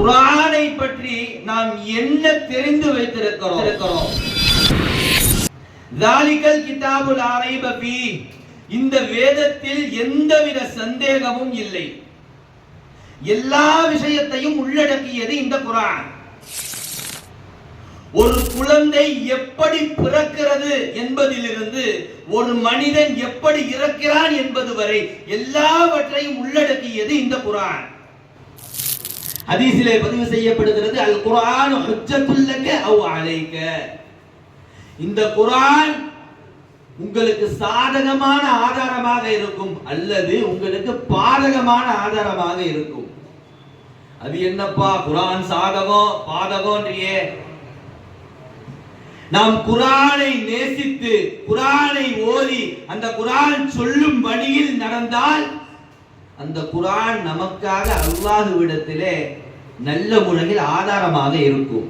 குரானை பற்றி நாம் என்ன தெரிந்து வைத்திருக்கிறோம்? இருக்கிறோம் தாலிகல் கிதாபுல் ஆரைப ஃபீ இந்த வேதத்தில் எந்தவித சந்தேகமும் இல்லை. எல்லா விஷயத்தையும் உள்ளடக்கியது இந்த குரான். ஒரு குழந்தை எப்படி பிறக்கிறது என்பதிலிருந்து ஒரு மனிதன் எப்படி இறக்கிறான் என்பது வரை எல்லாவற்றையும் உள்ளடக்கியது இந்த குரான். ஹதீஸிலே பதிவு செய்யப்படுகிறது அல் குரான் ஹுஜ்ஜத்துல்லக அவ் அலைக இந்த குரான் உங்களுக்கு சாதகமான ஆதாரமாக இருக்கும் அல்லது உங்களுக்கு பாதகமான ஆதாரமாக இருக்கும். அது என்னப்பா குரான் சாதகம் பாதகம்ன்றியே நாம் குரானை நேசித்து குரானை ஓதி அந்த குரான் சொல்லும் வழியில் நடந்தால் அந்த குரான் நமக்காக அல்லாஹுவிடத்திலே நல்ல முறையில் ஆதாரமாக இருக்கும்.